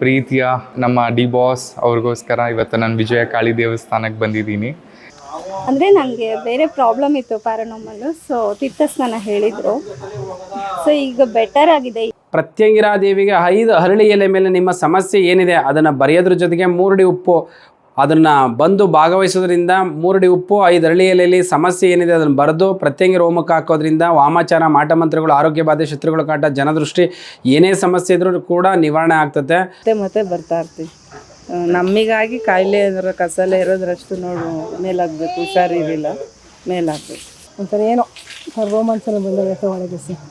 ಪ್ರೀತಿಯ ನಮ್ಮ D boss ಅವ್ರಿಗೋಸ್ಕರ ಇವತ್ತು ನಾನು ವಿಜಯ ಕಾಳಿ ದೇವಸ್ಥಾನಕ್ಕೆ ಬಂದಿದ್ದೀನಿ. ಅಂದರೆ ನನಗೆ ಬೇರೆ ಪ್ರಾಬ್ಲಮ್ ಇತ್ತು ಪ್ಯಾರನಾಮಲ್ಲು ಸೊ ತೀರ್ಥಸ್ನಾನ ಹೇಳಿದರು. ಸೊ ಈಗ ಬೆಟರ್ ಆಗಿದೆ. ಪ್ರತ್ಯಂಗಿರಾ ದೇವಿಗೆ ಐದು ಹರಳಿ ಎಲೆ ಮೇಲೆ ನಿಮ್ಮ ಸಮಸ್ಯೆ ಏನಿದೆ ಅದನ್ನು ಬರೆಯೋದ್ರ ಜೊತೆಗೆ ಮೂರಡಿ ಉಪ್ಪು ಅದನ್ನು ಬಂದು ಭಾಗವಹಿಸೋದ್ರಿಂದ ಮೂರಡಿ ಉಪ್ಪು ಐದು ಹಳ್ಳಿಯಲ್ಲಿ ಎಲೆಯಲ್ಲಿ ಸಮಸ್ಯೆ ಏನಿದೆ ಅದನ್ನು ಬರೆದು ಪ್ರತ್ಯಂಗಿ ರೋಮಕ್ಕೆ ಹಾಕೋದ್ರಿಂದ ವಾಮಾಚಾರ ಮಾಟಮಂತ್ರಗಳು ಆರೋಗ್ಯ ಬಾಧೆ ಶತ್ರುಗಳ ಕಾಟ ಜನದೃಷ್ಟಿ ಏನೇ ಸಮಸ್ಯೆ ಇದ್ರೂ ಕೂಡ ನಿವಾರಣೆ ಆಗ್ತದೆ ಮತ್ತೆ ಮತ್ತೆ ಬರ್ತಾ ಇರ್ತೀವಿ. ಆ, ನಮಗಾಗಿ ಕಾಯಿಲೆ ಅದರ ಕಸಲೆ ಇರೋದ್ರಷ್ಟು ನೋಡು ಮೇಲಾಗಬೇಕು ಹುಷಾರಿರಲಿಲ್ಲ ಮೇಲಾಗಬೇಕು. ಒಂಥರ ಏನೋ ರೋಮಾಂಚನ ಬಂದಾಗ ಒಳಗೆ ಸರ್.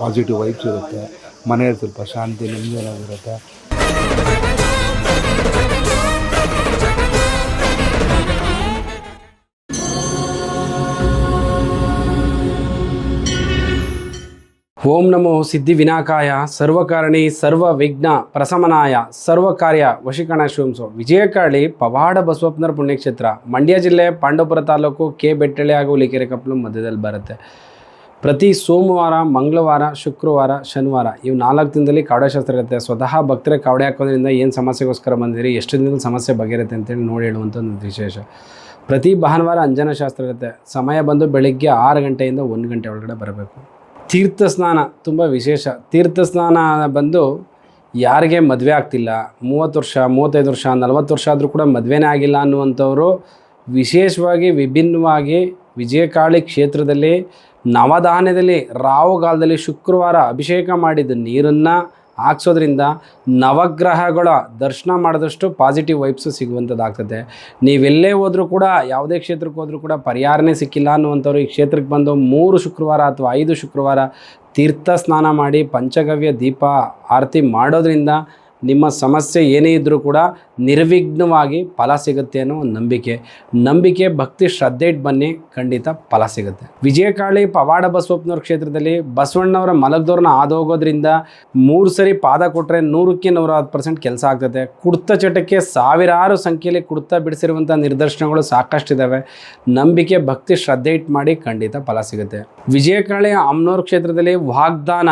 ಪಾಸಿಟಿವ್ ವೈಬ್ಸ್ ಇರುತ್ತೆ. ಮನೆಯಲ್ಲಿ ಸ್ವಲ್ಪ ಶಾಂತಿ ನೆಮ್ಮದಿಯಾಗಿರುತ್ತೆ ಓಂ ನಮೋ ಸಿದ್ಧಿ ವಿನಾಕಾಯ, ಸರ್ವಕಾರಣಿ ಸರ್ವ ವಿಘ್ನ ಪ್ರಸಮನಾಯ ಸರ್ವ ಕಾರ್ಯ ವಶೀಕರಣ ಶಿವಂಸು ವಿಜಯಕಾಳಿ, ಪವಾಡ ಬಸವಪ್ಪನರ ಪುಣ್ಯಕ್ಷೇತ್ರ. ಮಂಡ್ಯ ಜಿಲ್ಲೆ, ಪಾಂಡವಪುರ ತಾಲೂಕು, ಕೆ. ಬೆಟ್ಟಳೆ ಹಾಗೂ ಲಿಕೆರೆ ಕಪ್ಪಲು ಮಧ್ಯದಲ್ಲಿ ಬರುತ್ತೆ. ಪ್ರತಿ ಸೋಮವಾರ, ಮಂಗಳವಾರ, ಶುಕ್ರವಾರ, ಶನಿವಾರ ಇವು ನಾಲ್ಕು ದಿನದಲ್ಲಿ ಕಾವಡೆಶಾಸ್ತ್ರ ಇರುತ್ತೆ. ಸ್ವತಃ ಭಕ್ತರೇ ಕಾವಡೆ ಹಾಕೋದ್ರಿಂದ ಏನು ಸಮಸ್ಯೆಗೋಸ್ಕರ ಬಂದಿರಿ, ಎಷ್ಟು ದಿನದಲ್ಲಿ ಸಮಸ್ಯೆ ಬಗೆರುತ್ತೆ ಅಂತೇಳಿ ನೋಡಿ ಹೇಳುವಂಥ ಒಂದು ವಿಶೇಷ. ಪ್ರತಿ ಭಾನುವಾರ ಅಂಜನ ಶಾಸ್ತ್ರ ಇರುತ್ತೆ. ಸಮಯ ಬಂದು ಬೆಳಿಗ್ಗೆ ಆರು ಗಂಟೆಯಿಂದ ಒಂದು ಗಂಟೆ ಒಳಗಡೆ ಬರಬೇಕು. ತೀರ್ಥ ಸ್ನಾನ ತುಂಬ ವಿಶೇಷ. ತೀರ್ಥ ಸ್ನಾನ ಬಂದು ಯಾರಿಗೆ ಮದುವೆ ಆಗ್ತಿಲ್ಲ. ಮೂವತ್ತು ವರ್ಷ, ಮೂವತ್ತೈದು ವರ್ಷ, ನಲವತ್ತು ವರ್ಷ ಆದರೂ ಕೂಡ ಮದುವೆನೇ ಆಗಿಲ್ಲ ಅನ್ನುವಂಥವರು ವಿಶೇಷವಾಗಿ ವಿಭಿನ್ನವಾಗಿ ವಿಜಯಕಾಳಿ ಕ್ಷೇತ್ರದಲ್ಲಿ ನವಧಾನ್ಯದಲ್ಲಿ ರಾಹುಗಾಲದಲ್ಲಿ ಶುಕ್ರವಾರ ಅಭಿಷೇಕ ಮಾಡಿದ ನೀರನ್ನು ಹಾಕ್ಸೋದ್ರಿಂದ ನವಗ್ರಹಗಳ ದರ್ಶನ ಮಾಡಿದಷ್ಟು ಪಾಸಿಟಿವ್ ವೈಬ್ಸು ಸಿಗುವಂಥದ್ದಾಗ್ತದೆ ನೀವೆಲ್ಲೇ ಹೋದರೂ ಕೂಡ, ಯಾವುದೇ ಕ್ಷೇತ್ರಕ್ಕೆ ಹೋದರೂ ಕೂಡ ಪರಿಹಾರನೇ ಸಿಕ್ಕಿಲ್ಲ ಅನ್ನುವಂಥವ್ರು ಈ ಕ್ಷೇತ್ರಕ್ಕೆ ಬಂದು ಮೂರು ಶುಕ್ರವಾರ ಅಥವಾ ಐದು ಶುಕ್ರವಾರ ತೀರ್ಥ ಸ್ನಾನ ಮಾಡಿ ಪಂಚಗವ್ಯ ದೀಪ, ಆರತಿ ಮಾಡೋದ್ರಿಂದ ನಿಮ್ಮ ಸಮಸ್ಯೆ ಏನೇ ಇದ್ದರೂ ಕೂಡ ನಿರ್ವಿಘ್ನವಾಗಿ ಫಲ ಸಿಗುತ್ತೆ ಅನ್ನೋ ಒಂದು ನಂಬಿಕೆ. ನಂಬಿಕೆ, ಭಕ್ತಿ, ಶ್ರದ್ಧೆ ಬನ್ನಿ, ಖಂಡಿತ ಫಲ ಸಿಗುತ್ತೆ. ವಿಜಯಕಾಳಿ ಪವಾಡ ಬಸವಪ್ಪನವ್ರ ಕ್ಷೇತ್ರದಲ್ಲಿ ಬಸವಣ್ಣವರ ಮಲಗದವ್ರನ್ನ ಆದೋಗೋದ್ರಿಂದ ಮೂರು ಸರಿ ಪಾದ ಕೊಟ್ಟರೆ ನೂರಕ್ಕೆ ನೂರ ಹತ್ತು ಪರ್ಸೆಂಟ್ ಕೆಲಸ ಆಗ್ತದೆ. ಕುಡ್ತ ಚಟಕ್ಕೆ ಸಾವಿರಾರು ಸಂಖ್ಯೆಯಲ್ಲಿ ಕುಡ್ತ ಬಿಡಿಸಿರುವಂಥ ನಿದರ್ಶನಗಳು ಸಾಕಷ್ಟಿದ್ದಾವೆ ನಂಬಿಕೆ, ಭಕ್ತಿ, ಶ್ರದ್ಧೆ ಇಟ್ಟು ಮಾಡಿ ಖಂಡಿತ ಫಲ ಸಿಗುತ್ತೆ. ವಿಜಯಕಾಳಿ ಅಮ್ನೋರ್ ಕ್ಷೇತ್ರದಲ್ಲಿ ವಾಗ್ದಾನ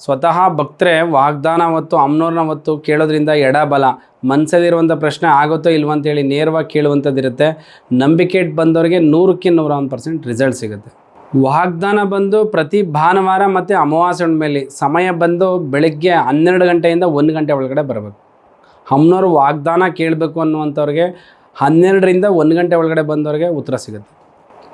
ಸ್ವತಃ ಭಕ್ತರೆ, ವಾಗ್ದಾನ ಮತ್ತು ಅಮ್ನೋರ್ನ ಹೊತ್ತು ಕೇಳೋದ್ರಿಂದ ಎಡಬಲ. ಮನಸ್ಸಲ್ಲಿರುವಂಥ ಪ್ರಶ್ನೆ ಆಗುತ್ತೋ ಇಲ್ವೋ ಅಂತೇಳಿ ನೇರವಾಗಿ ಕೇಳುವಂಥದ್ದಿರುತ್ತೆ. ನಂಬಿಕೆ ಇಟ್ಟು ಬಂದವರಿಗೆ ನೂರಕ್ಕೆ ನೂರ ಒಂದು ಪರ್ಸೆಂಟ್ ರಿಸಲ್ಟ್ ಸಿಗುತ್ತೆ. ವಾಗ್ದಾನ ಬಂದು ಪ್ರತಿ ಭಾನುವಾರ ಮತ್ತು ಅಮಾವಾಸ್ಯ ಮೇಲೆ ಸಮಯ ಬಂದು ಬೆಳಗ್ಗೆ ಹನ್ನೆರಡು ಗಂಟೆಯಿಂದ ಒಂದು ಗಂಟೆ ಒಳಗಡೆ ಬರಬೇಕು. ಅಮ್ಮನವ್ರು ವಾಗ್ದಾನ ಕೇಳಬೇಕು ಅನ್ನುವಂಥವ್ರಿಗೆ ಹನ್ನೆರಡರಿಂದ ಒಂದು ಗಂಟೆ ಒಳಗಡೆ ಬಂದವ್ರಿಗೆ ಉತ್ತರ ಸಿಗುತ್ತೆ.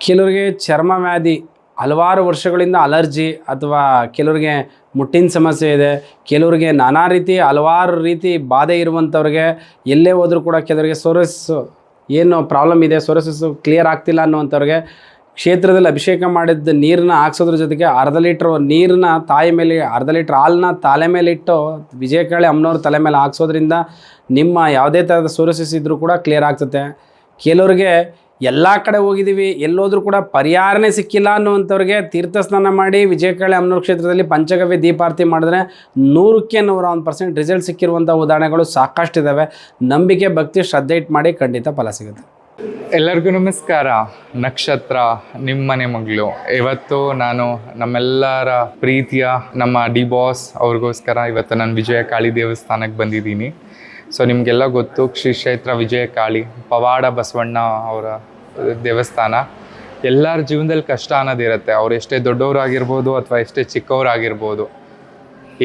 ಕೆಲವರಿಗೆ ಚರ್ಮ ವ್ಯಾಧಿ ಹಲವಾರು ವರ್ಷಗಳಿಂದ ಅಲರ್ಜಿ ಅಥವಾ ಕೆಲವರಿಗೆ ಮುಟ್ಟಿನ ಸಮಸ್ಯೆ ಇದೆ, ಕೆಲವರಿಗೆ ನಾನಾ ರೀತಿ ಹಲವಾರು ರೀತಿ ಬಾಧೆ ಇರುವಂಥವ್ರಿಗೆ ಎಲ್ಲೇ ಹೋದರೂ ಕೂಡ ಕೆಲವರಿಗೆ ಸೊರಸ್ ಏನು ಪ್ರಾಬ್ಲಮ್ ಇದೆ ಸೊರಸಸ್ಸು ಕ್ಲಿಯರ್ ಆಗ್ತಿಲ್ಲ ಅನ್ನುವಂಥವ್ರಿಗೆ ಕ್ಷೇತ್ರದಲ್ಲಿ ಅಭಿಷೇಕ ಮಾಡಿದ್ದ ನೀರನ್ನ ಹಾಕ್ಸೋದ್ರ ಜೊತೆಗೆ ಅರ್ಧ ಲೀಟ್ರ್ ನೀರನ್ನ ತಾಯಿ ಮೇಲೆ, ಅರ್ಧ ಲೀಟ್ರ್ ಹಾಲನ್ನ ತಲೆ ಮೇಲೆ ಇಟ್ಟು ವಿಜಯಕಾಳಿ ಅಮ್ಮನವ್ರ ತಲೆ ಮೇಲೆ ಹಾಕ್ಸೋದ್ರಿಂದ ನಿಮ್ಮ ಯಾವುದೇ ಥರದ ಸೋರಸಿಸ್ ಇದ್ದರೂ ಕೂಡ ಕ್ಲಿಯರ್ ಆಗ್ತದೆ. ಕೆಲವ್ರಿಗೆ ಎಲ್ಲ ಕಡೆ ಹೋಗಿದ್ದೀವಿ ಎಲ್ಲೋದ್ರೂ ಕೂಡ ಪರಿಹಾರನೇ ಸಿಕ್ಕಿಲ್ಲ ಅನ್ನುವಂಥವ್ರಿಗೆ ತೀರ್ಥ ಸ್ನಾನ ಮಾಡಿ ವಿಜಯಕಾಳಿ ಅಮ್ನೂರು ಕ್ಷೇತ್ರದಲ್ಲಿ ಪಂಚಗವ್ಯ ದೀಪಾರ್ತಿ ಮಾಡಿದ್ರೆ ನೂರಕ್ಕೆ ನೂರ ಒಂದು ಪರ್ಸೆಂಟ್ ರಿಸಲ್ಟ್ ಸಿಕ್ಕಿರುವಂಥ ಉದಾಹರಣೆಗಳು ಸಾಕಷ್ಟು ಇದ್ದಾವೆ ನಂಬಿಕೆ, ಭಕ್ತಿ, ಶ್ರದ್ಧೆ ಇಟ್ಟು ಮಾಡಿ ಖಂಡಿತ ಫಲ ಸಿಗುತ್ತೆ. ಎಲ್ಲರಿಗೂ ನಮಸ್ಕಾರ. ನಕ್ಷತ್ರ, ನಿಮ್ಮನೆ ಮಗಳು. ಇವತ್ತು ನಾನು ನಮ್ಮೆಲ್ಲರ ಪ್ರೀತಿಯ ನಮ್ಮ ಡಿ ಬಾಸ್ ಅವ್ರಿಗೋಸ್ಕರ ಇವತ್ತು ನಾನು ವಿಜಯ ಕಾಳಿ ದೇವಸ್ಥಾನಕ್ಕೆ ಬಂದಿದ್ದೀನಿ. ಸೊ ನಿಮಗೆಲ್ಲ ಗೊತ್ತು ಶ್ರೀ ಕ್ಷೇತ್ರ ವಿಜಯ ಕಾಳಿ ಪವಾಡ ಬಸವಣ್ಣ ಅವರ ದೇವಸ್ಥಾನ. ಎಲ್ಲರ ಜೀವನದಲ್ಲಿ ಕಷ್ಟ ಅನ್ನೋದಿರುತ್ತೆ ಅವ್ರು ಎಷ್ಟೇ ದೊಡ್ಡವರಾಗಿರ್ಬೋದು ಅಥವಾ ಎಷ್ಟೇ ಚಿಕ್ಕವರಾಗಿರ್ಬೋದು,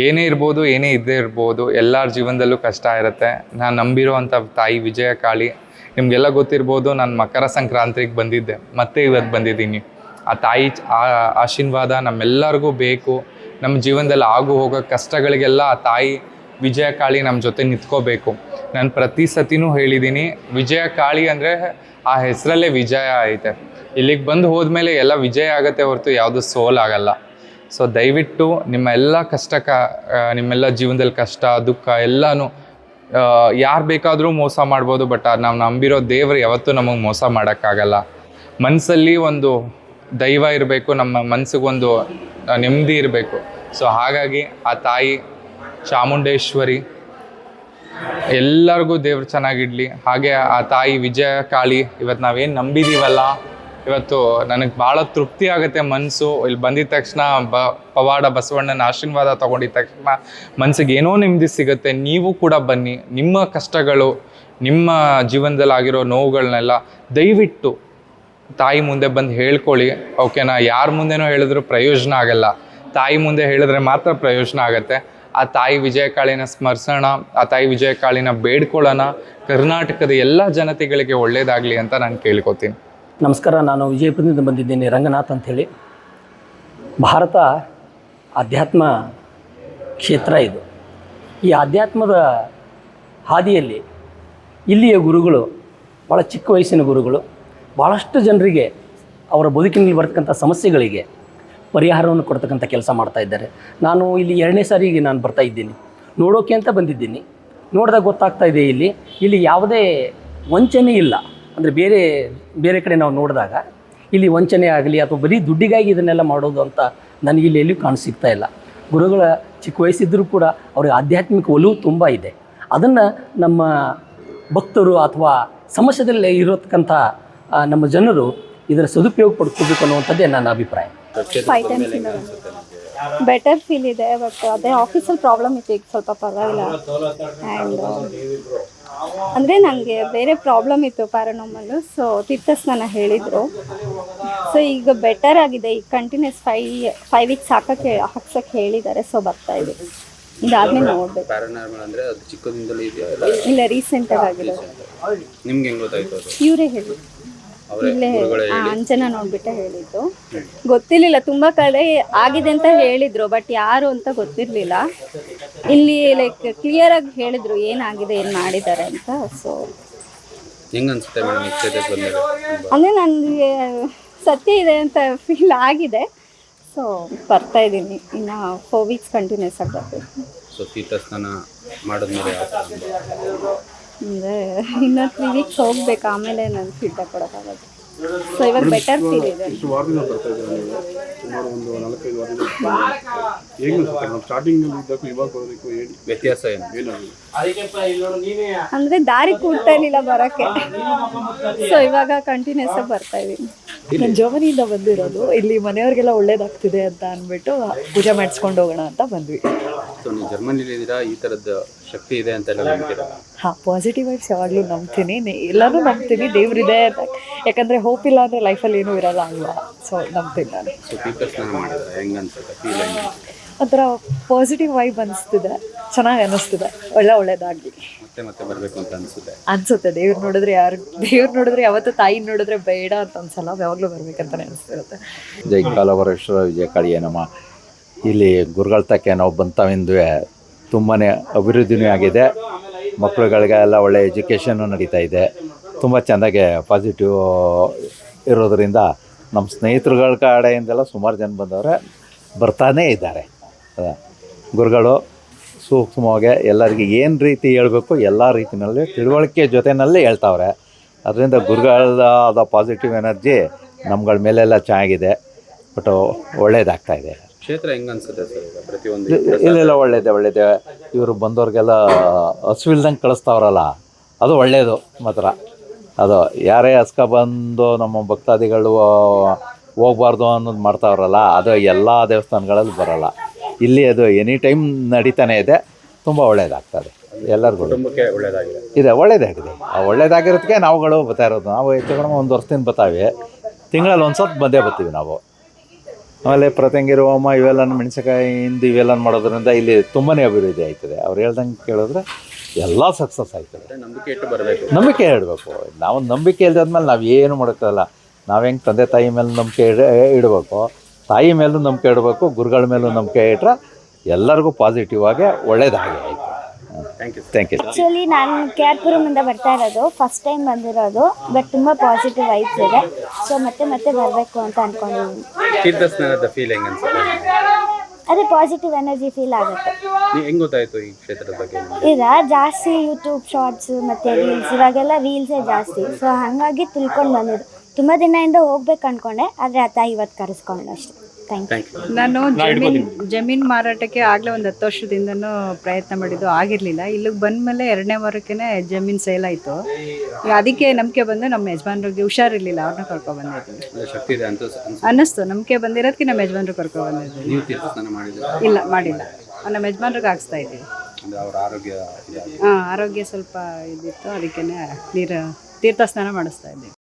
ಏನೇ ಇರ್ಬೋದು, ಏನೇ ಇದ್ದೇ ಇರ್ಬೋದು, ಎಲ್ಲರ ಜೀವನದಲ್ಲೂ ಕಷ್ಟ ಇರುತ್ತೆ. ನಾನು ನಂಬಿರೋ ತಾಯಿ ವಿಜಯ ಕಾಳಿ ನಿಮಗೆಲ್ಲ ಗೊತ್ತಿರ್ಬೋದು, ನಾನು ಮಕರ ಸಂಕ್ರಾಂತಿಗೆ ಬಂದಿದ್ದೆ. ಮತ್ತೆ ಇವತ್ತು ಬಂದಿದ್ದೀನಿ. ಆ ತಾಯಿ ಆಶೀರ್ವಾದ ನಮ್ಮೆಲ್ಲರಿಗೂ ಬೇಕು. ನಮ್ಮ ಜೀವನದಲ್ಲಿ ಆಗು ಹೋಗೋ ಕಷ್ಟಗಳಿಗೆಲ್ಲ ಆ ತಾಯಿ ವಿಜಯ ಕಾಳಿ ನಮ್ಮ ಜೊತೆ ನಿಂತ್ಕೋಬೇಕು. ನಾನು ಪ್ರತಿ ಸತಿನೂ ಹೇಳಿದ್ದೀನಿ ವಿಜಯ ಕಾಳಿ ಅಂದರೆ ಆ ಹೆಸರಲ್ಲೇ ವಿಜಯ ಐತೆ. ಇಲ್ಲಿಗೆ ಬಂದು ಹೋದ್ಮೇಲೆ ಎಲ್ಲ ವಿಜಯ ಆಗತ್ತೆ ಹೊರತು ಯಾವುದು ಸೋಲ್ ಆಗಲ್ಲ. ಸೊ ದಯವಿಟ್ಟು ನಿಮ್ಮ ಎಲ್ಲ ಕಷ್ಟ ಕ ನಿಮ್ಮೆಲ್ಲ ಜೀವನದಲ್ಲಿ ಕಷ್ಟ, ದುಃಖ ಎಲ್ಲನೂ ಯಾರು ಬೇಕಾದರೂ ಮೋಸ ಮಾಡ್ಬೋದು, ಬಟ್ ನಾವು ನಂಬಿರೋ ದೇವರು ಯಾವತ್ತೂ ನಮಗೆ ಮೋಸ ಮಾಡೋಕ್ಕಾಗಲ್ಲ. ಮನಸ್ಸಲ್ಲಿ ಒಂದು ದೈವ ಇರಬೇಕು, ನಮ್ಮ ಮನಸ್ಸಿಗೊಂದು ನೆಮ್ಮದಿ ಇರಬೇಕು. ಸೊ ಹಾಗಾಗಿ ಆ ತಾಯಿ ಚಾಮುಂಡೇಶ್ವರಿ. ಎಲ್ಲರಿಗೂ ದೇವ್ರು ಚೆನ್ನಾಗಿಡ್ಲಿ ಹಾಗೆ ಆ ತಾಯಿ ವಿಜಯ ಕಾಳಿ ಇವತ್ತು ನಾವೇನು ನಂಬಿದ್ದೀವಲ್ಲ ಇವತ್ತು ನನಗೆ ಭಾಳ ತೃಪ್ತಿ ಆಗುತ್ತೆ ಮನಸ್ಸು ಇಲ್ಲಿ ಬಂದಿದ ತಕ್ಷಣ ಬ, ಪವಾಡ ಬಸವಣ್ಣನ ಆಶೀರ್ವಾದ ತೊಗೊಂಡಿದ ತಕ್ಷಣ ಮನಸ್ಸಿಗೆ ಏನೋ ನೆಮ್ಮದಿ ಸಿಗುತ್ತೆ. ನೀವು ಕೂಡ ಬನ್ನಿ. ನಿಮ್ಮ ಕಷ್ಟಗಳು, ನಿಮ್ಮ ಜೀವನದಲ್ಲಿ ಆಗಿರೋ ನೋವುಗಳನ್ನೆಲ್ಲ ದಯವಿಟ್ಟು ತಾಯಿ ಮುಂದೆ ಬಂದು ಹೇಳ್ಕೊಳ್ಳಿ. ಓಕೆನಾ? ಯಾರ ಮುಂದೆನೋ ಹೇಳಿದ್ರು ಪ್ರಯೋಜನ ಆಗಲ್ಲ. ತಾಯಿ ಮುಂದೆ ಹೇಳಿದ್ರೆ ಮಾತ್ರ ಪ್ರಯೋಜನ ಆಗುತ್ತೆ. ಆ ತಾಯಿ ವಿಜಯಕಾಳಿನ ಸ್ಮರಿಸೋಣ, ಆ ತಾಯಿ ವಿಜಯಕಾಳಿನ ಬೇಡ್ಕೊಳ್ಳೋಣ ಕರ್ನಾಟಕದ ಎಲ್ಲ ಜನತೆಗಳಿಗೆ ಒಳ್ಳೆಯದಾಗಲಿ ಅಂತ ನಾನು ಕೇಳ್ಕೊತೀನಿ. ನಮಸ್ಕಾರ, ನಾನು ವಿಜಯಪುರದಿಂದ ಬಂದಿದ್ದೀನಿ ರಂಗನಾಥ್ ಅಂಥೇಳಿ ಭಾರತ ಆಧ್ಯಾತ್ಮ ಕ್ಷೇತ್ರ ಇದು. ಈ ಆಧ್ಯಾತ್ಮದ ಹಾದಿಯಲ್ಲಿ ಇಲ್ಲಿಯ ಗುರುಗಳು ಭಾಳ ಚಿಕ್ಕ ವಯಸ್ಸಿನ ಗುರುಗಳು ಭಾಳಷ್ಟು ಜನರಿಗೆ ಅವರ ಬದುಕಿನಲ್ಲಿ ಬರ್ತಕ್ಕಂಥ ಸಮಸ್ಯೆಗಳಿಗೆ ಪರಿಹಾರವನ್ನು ಕೊಡ್ತಕ್ಕಂಥ ಕೆಲಸ ಮಾಡ್ತಾ ಇದ್ದಾರೆ. ನಾನು ಇಲ್ಲಿ ಎರಡನೇ ಸಾರಿಗೆ ನಾನು ಬರ್ತಾ ಇದ್ದೀನಿ. ನೋಡೋಕೆ ಅಂತ ಬಂದಿದ್ದೀನಿ. ನೋಡಿದಾಗ ಗೊತ್ತಾಗ್ತಾ ಇದೆ ಇಲ್ಲಿ ಇಲ್ಲಿ ಯಾವುದೇ ವಂಚನೆ ಇಲ್ಲ. ಅಂದರೆ ಬೇರೆ ಬೇರೆ ಕಡೆ ನಾವು ನೋಡಿದಾಗ ಇಲ್ಲಿ ವಂಚನೆ ಆಗಲಿ ಅಥವಾ ಬರೀ ದುಡ್ಡಿಗಾಗಿ ಇದನ್ನೆಲ್ಲ ಮಾಡೋದು ಅಂತ ನನಗೆ ಇಲ್ಲಿ ಎಲ್ಲಿಯೂ ಕಾಣ ಸಿಗ್ತಾ ಇಲ್ಲ. ಗುರುಗಳ ಚಿಕ್ಕ ವಯಸ್ಸಿದ್ದರೂ ಕೂಡ ಅವ್ರಿಗೆ ಆಧ್ಯಾತ್ಮಿಕ ಒಲವು ತುಂಬ ಇದೆ. ಅದನ್ನು ನಮ್ಮ ಭಕ್ತರು ಅಥವಾ ಸಮಸ್ಯೆದಲ್ಲಿ ಇರತಕ್ಕಂಥ ನಮ್ಮ ಜನರು ಇದರ ಸದುಪಯೋಗ ಪಡ್ಕೋಬೇಕು ಅನ್ನುವಂಥದ್ದೇ ನನ್ನ ಅಭಿಪ್ರಾಯ. ಫೈವ್ ಟೈಮ್ಸ್ ಇಂದ ಬೆಟರ್ ಫೀಲ್ ಇದೆ ಬಟ್ ಅದೇ ಆಫೀಸಲ್ಲಿ ಪ್ರಾಬ್ಲಮ್ ಇತ್ತು ಈಗ ಸ್ವಲ್ಪ ಪರವಾಗಿಲ್ಲ. ಆ್ಯಂಡ್ ಅಂದರೆ ನನಗೆ ಬೇರೆ ಪ್ರಾಬ್ಲಮ್ ಇತ್ತು ಪ್ಯಾರನಾಮಲ್ಲು ಸೊ ತಿತ್ತಸ್ನಾನ ಹೇಳಿದರು. ಸೊ ಈಗ ಬೆಟರ್ ಆಗಿದೆ ಈಗ ಕಂಟಿನ್ಯೂಸ್ ಫೈ ಫೈವ್ ವೀಕ್ಸ್ ಹಾಕಕ್ಕೆ ಹಾಕ್ಸಕ್ಕೆ ಹೇಳಿದ್ದಾರೆ ಸೊ ಬರ್ತಾ ಇದೆ. ಇದಾದ್ಮೇಲೆ ನೋಡ್ಬೇಕು. ಪ್ಯಾರಾನಾರ್ಮಲ್ ಅಂದರೆ ಅದು ಚಿಕ್ಕದಿಂದಲೂ ಇದೆಯಾ? ಇಲ್ಲ ರೀಸೆಂಟಾಗಿ ಆಗಿರೋದು. ನಿಮ್ಗೆ ಹೆಂಗೆ ಗೊತ್ತಾಯ್ತು ಅದು? ಇವರೇ ಹೇಳಿ. ಇಲ್ಲೇ ಅಂಚನ ಅಂಜನಾ ನೋಡ್ಬಿಟ್ಟೆ ಹೇಳಿದ್ದು. ಗೊತ್ತಿರ್ಲಿಲ್ಲ ತುಂಬಾ ಕಡೆ ಆಗಿದೆ ಅಂತ ಹೇಳಿದ್ರು ಬಟ್ ಯಾರು ಅಂತ ಗೊತ್ತಿರ್ಲಿಲ್ಲ. ಇಲ್ಲಿ ಲೈಕ್ ಕ್ಲಿಯರ್ ಆಗಿ ಹೇಳಿದ್ರು ಏನಾಗಿದೆ ಏನ್ ಮಾಡಿದ್ದಾರೆ ಅಂತ ಸೊ ಹೆಂಗೆ ಅನ್ಸುತ್ತೆ ಅಂದ್ರೆ ನನಗೆ ಸತ್ಯ ಇದೆ ಅಂತ ಫೀಲ್ ಆಗಿದೆ. ಸೊ ಬರ್ತಾ ಇದ್ದೀನಿ. ಇನ್ನು ಫೋರ್ ವೀಕ್ಸ್ ಕಂಟಿನ್ಯೂಸ್ ಆಗಿ ಬರ್ತೀನಿ ಸೊ ಸ್ನಾನ ಮಾಡಿದ್ಮೇಲೆ? ಅಂದರೆ ಇನ್ನೂ ತ್ರೀ ವೀಕ್ಸ್ ಹೋಗ್ಬೇಕು ಆಮೇಲೆ ನಾನು ಫೀಡ್ಬ್ಯಾಕ್ ಕೊಡೋಕ್ಕಾಗೋದು ಸೊ ಇವಾಗ ಬೆಟರ್ ಫೀಲ್ ಇದೆ. ಇಷ್ಟು ವಾರದಿಂದ ಬರ್ತಾ ಇದ್ದಾರೆ ನೀವು? ಸುಮಾರು ಒಂದು ನಾಲ್ಕೈದು ವಾರದಿಂದ ಹೇಗೆ ಅನ್ಸುತ್ತೆ ನಾವು ಸ್ಟಾರ್ಟಿಂಗಲ್ಲಿ ಇದ್ದಕ್ಕೂ ಇವಾಗ ಬರೋದಕ್ಕೂ ಏನು ವ್ಯತ್ಯಾಸ ಏನು? ಏನಾಗಿದೆ ಅಂದ್ರೆ ದಾರಿ ಕೂಡ್ತಾ ಇರ್ಲಿಲ್ಲ ಬರಕ್ಕೆ. ಸೊ ಇವಾಗ ಕಂಟಿನ್ಯೂಸ್ ಆಗಿ ಬರ್ತಾ ಇದೀನಿ ನಾನು ಜರ್ಮನಿಯಿಂದ ಬಂದಿರೋದು. ಇಲ್ಲಿ ಮನೆಯವ್ರಿಗೆಲ್ಲ ಒಳ್ಳೇದಾಗ್ತಿದೆ ಅಂತ ಅಂದ್ಬಿಟ್ಟು ಪೂಜೆ ಮಾಡಿಸ್ಕೊಂಡು ಹೋಗೋಣ ಅಂತ ಬಂದ್ವಿ. ಸೊ ನೀವು ಜರ್ಮನಿಲಿ ಇದ್ದೀರಾ? ಈ ಥರದ ಶಕ್ತಿ ಇದೆ ಅಂತ ಎಲ್ಲ ನಂಬ್ತೀರಾ ಹಾಂ ಪಾಸಿಟಿವ್ ವೈಬ್ಸ್ ಯಾವಾಗಲೂ ನಂಬ್ತೀನಿ. ನೆ- ಎಲ್ಲನೂ ನಂಬ್ತೀನಿ. ದೇವ್ರಿದೆ ಅಂತ. ಯಾಕಂದರೆ ಹೋಪ್ ಇಲ್ಲ ಅಂದರೆ ಲೈಫಲ್ಲಿ ಏನೂ ಇರಲ್ಲ ಅಲ್ವಾ? ಸೊ ನಂಬ್ತೀನಿ ನಾನು. ಸೊ ತೀರ್ಥ ಸ್ನಾನ ಮಾಡಿದ್ರೆ ಹೆಂಗೆ ಅನ್ಸುತ್ತೆ? ಫೀಲ್ ಹೆಂಗೆ ಒಂಥರ ಪಾಸಿಟಿವ್ ವೈಬ್ ಅನಿಸ್ತಿದೆ. ಚೆನ್ನಾಗಿ ಅನ್ನಿಸ್ತಿದೆ. ಒಳ್ಳೆ ಒಳ್ಳೇದಾಗಿ ಮತ್ತೆ ಮತ್ತೆ ಬರಬೇಕು ಅಂತ ಅನಿಸುತ್ತೆ. ಅನ್ಸುತ್ತೆ. ದೇವ್ರು ನೋಡಿದ್ರೆ ಯಾರು ದೇವ್ರು ನೋಡಿದ್ರೆ ಯಾವತ್ತು ತಾಯಿ ನೋಡಿದ್ರೆ ಬೇಡ ಅಂತ ಅನ್ಸಲ್ಲ. ಯಾವಾಗಲೂ ಬರ್ಬೇಕಂತಾನೆ ಅನಿಸ್ತಿರುತ್ತೆ. ಜೈ ಕಾಲವರೇಶ್ವರ ವಿಜಯ ಕಾಳಿಯ ನಮ್ಮ ಇಲ್ಲಿ ಗುರುಗಳ ತಕ್ಕೆ ನಾವು ಬಂತವೆಂದುವೆ ತುಂಬಾ ಅಭಿವೃದ್ಧಿನೂ ಆಗಿದೆ. ಮಕ್ಕಳುಗಳಿಗೆಲ್ಲ ಒಳ್ಳೆ ಎಜುಕೇಷನ್ನು ನಡೀತಾ ಇದೆ. ತುಂಬ ಚೆಂದಾಗೆ ಪಾಸಿಟಿವ್ ಇರೋದರಿಂದ ನಮ್ಮ ಸ್ನೇಹಿತರುಗಳ ಕಡೆಯಿಂದೆಲ್ಲ ಸುಮಾರು ಜನ ಬಂದವರೆ ಬರ್ತಾನೇ ಇದ್ದಾರೆ. ಗುರುಗಳು ಸೂಕ್ಷ್ಮವಾಗಿ ಎಲ್ಲರಿಗೆ ಏನು ರೀತಿ ಹೇಳಬೇಕು ಎಲ್ಲ ರೀತಿಯಲ್ಲಿ ತಿಳುವಳಿಕೆ ಜೊತೆಯಲ್ಲೇ ಹೇಳ್ತಾವ್ರೆ. ಅದರಿಂದ ಗುರುಗಳಾದ ಪಾಸಿಟಿವ್ ಎನರ್ಜಿ ನಮ್ಗಳ ಮೇಲೆಲ್ಲ ಚೆನ್ನಾಗಿದೆ. ಬಟ್ ಒಳ್ಳೇದಾಗ್ತಾ ಇದೆ. ಕ್ಷೇತ್ರ ಹೆಂಗೆ ಅನ್ಸುತ್ತೆ ಸರ್ ಪ್ರತಿಯೊಂದು ಇಲ್ಲೆಲ್ಲ ಒಳ್ಳೇದೆ ಒಳ್ಳೇದೆ. ಇವರು ಬಂದವ್ರಿಗೆಲ್ಲ ಹಸುವಿಲ್ದಂಗೆ ಕಳಿಸ್ತಾವ್ರಲ್ಲ ಅದು ಒಳ್ಳೆಯದು ಮಾತ್ರ. ಅದು ಯಾರೇ ಹಸ್ಕ ಬಂದು ನಮ್ಮ ಭಕ್ತಾದಿಗಳು ಹೋಗ್ಬಾರ್ದು ಅನ್ನೋದು ಮಾಡ್ತಾವ್ರಲ್ಲ ಅದು ಎಲ್ಲ ದೇವಸ್ಥಾನಗಳಲ್ಲಿ ಬರಲ್ಲ. ಇಲ್ಲಿ ಅದು ಎನಿ ಟೈಮ್ ನಡೀತಾನೆ ಇದೆ ತುಂಬ ಒಳ್ಳೇದಾಗ್ತದೆ. ಎಲ್ಲರಿಗೂ. ಕುಟುಂಬಕ್ಕೆ ಇದೆ ಒಳ್ಳೇದಾಗಿದೆ. ಆ ಒಳ್ಳೇದಾಗಿರೋದಕ್ಕೆ ನಾವುಗಳು ಬರ್ತಾ ಇರೋದು. ನಾವು ಹೆಚ್ಚು ಕಡಿಮೆ ಒಂದು ವರ್ಷದಿಂದ ಬರ್ತಾವೆ ತಿಂಗಳಲ್ಲಿ ಒಂದು ಸ್ವಲ್ಪ ಬಂದೇ ಬರ್ತೀವಿ ನಾವು. ಆಮೇಲೆ ಪ್ರತ್ಯಂಗಿರು ಹೋಮ ಇವೆಲ್ಲ ಮೆಣಸಿನಕಾಯಿ ಹಿಂದು ಇವೆಲ್ಲ ಮಾಡೋದ್ರಿಂದ ಇಲ್ಲಿ ತುಂಬಾ ಅಭಿವೃದ್ಧಿ ಆಯ್ತದೆ. ಅವ್ರು ಹೇಳ್ದಂಗೆ ಕೇಳಿದ್ರೆ ಎಲ್ಲ ಸಕ್ಸಸ್ ಆಯ್ತದೆ. ನಂಬಿಕೆ ಇಟ್ಟು ಬರಬೇಕು. ನಂಬಿಕೆ ಇಡಬೇಕು. ನಾವು ನಂಬಿಕೆ ಇಲ್ಲದಾದ್ಮೇಲೆ ನಾವು ಏನು ಮಾಡೋಕ್ಕಲ್ಲ ನಾವು ಹೆಂಗೆ ತಂದೆ ತಾಯಿ ಮೇಲೆ ನಂಬಿಕೆ ಇಡ ಇಡಬೇಕು. ತಾಯಿ ಮೇಲೂ ನಂಬಿಕೆ ಇಡಬೇಕು ಗುರುಗಳ ಮೇಲೂ ನಂಬಿಕೆ ಇಟ್ಟರೆ ಎಲ್ಲರಿಗೂ ಪಾಸಿಟಿವ್ ಆಗಿ ಒಳ್ಳೇದಾಗಿ ಆಯಿತು. Thank you thank you actually ನಾನು ಕೆ ಆರ್ ಪುರಮಿಂದ ಬರ್ತಾ ಇರೋದು ಫಸ್ಟ್ ಟೈಮ್ ಬಂದಿರೋದು ಬಟ್ ತುಂಬ ಪಾಸಿಟಿವ್ ವೈಬ್ಸ್ ಇದೆ. ಸೊ ಮತ್ತೆ ಮತ್ತೆ ಬರಬೇಕು ಅಂತ ಅಂದ್ಕೊಂಡಿದ್ದೀನಿ ತೀರ್ಥ ಫೀಲ್ ಹೆಂಗೆ ಅನ್ಸುತ್ತೆ. ಅದೇ ಪಾಸಿಟಿವ್ ಎನರ್ಜಿ ಫೀಲ್ ಆಗುತ್ತೆ. ನೀವು ಹೆಂಗೆ ಗೊತ್ತಾಯ್ತು ಈ ಕ್ಷೇತ್ರದ ಬಗ್ಗೆ? ಈಗ ಜಾಸ್ತಿ ಯೂಟ್ಯೂಬ್ ಶಾರ್ಟ್ಸ್ ಮತ್ತು ರೀಲ್ಸ್ ಇವಾಗೆಲ್ಲ ರೀಲ್ಸೇ ಜಾಸ್ತಿ. ಸೊ ಹಾಗಾಗಿ ತಿಳ್ಕೊಂಡು ಬಂದಿದ್ದು. ತುಂಬ ದಿನದಿಂದ ಹೋಗ್ಬೇಕು ಅಂದ್ಕೊಂಡೆ ಆದರೆ ಆತ ಇವತ್ತು ಕರೆಸ್ಕೊಂಡು ಅಷ್ಟೇ. ಥ್ಯಾಂಕ್ ಥ್ಯಾಂಕ್ ಯು ನಾನು ಜಮೀನ್ ಜಮೀನ್ ಮಾರಾಟಕ್ಕೆ ಆಗಲೇ ಒಂದು ಹತ್ತು ವರ್ಷದಿಂದನೂ ಪ್ರಯತ್ನ ಮಾಡಿದ್ದು ಆಗಿರಲಿಲ್ಲ. ಇಲ್ಲಿಗೆ ಬಂದಮೇಲೆ ಎರಡನೇ ವಾರಕ್ಕೆ ಜಮೀನ್ ಸೇಲ್ ಆಯಿತು. ಅದಕ್ಕೆ ನಂಬಿಕೆ ಬಂದು ನಮ್ಮ ಯಜಮಾನ್ರಿಗೆ ಹುಷಾರಿರ್ಲಿಲ್ಲ ಅವ್ರನ್ನ ಕರ್ಕೊ ಬಂದಿದ್ದೀನಿ. ಶಕ್ತಿ ಇದೆ ಅಂತ ಅನ್ನಿಸ್ತು ನಂಬಿಕೆ ಬಂದಿರೋದಕ್ಕೆ ನಮ್ಮ ಯಜಮಾನ್ರು ಕರ್ಕೊ ಬಂದಿದ್ದೀನಿ ನೀವು ತೀರ್ಥಸ್ನಾನ ಮಾಡಿದ್ರೆ ಇಲ್ಲ ಮಾಡಿಲ್ಲ. ನಮ್ಮ ಯಜಮಾನ್ರಿಗೆ ಹಾಕ್ಸ್ತಾ ಇದ್ದೀವಿ. ಅಂದರೆ ಅವರ ಆರೋಗ್ಯ ಹಾಂ ಆರೋಗ್ಯ ಸ್ವಲ್ಪ ಇದಿತ್ತು ಅದಕ್ಕೆ ನೀರು ತೀರ್ಥ ಸ್ನಾನ ಮಾಡಿಸ್ತಾ ಇದ್ದೀವಿ.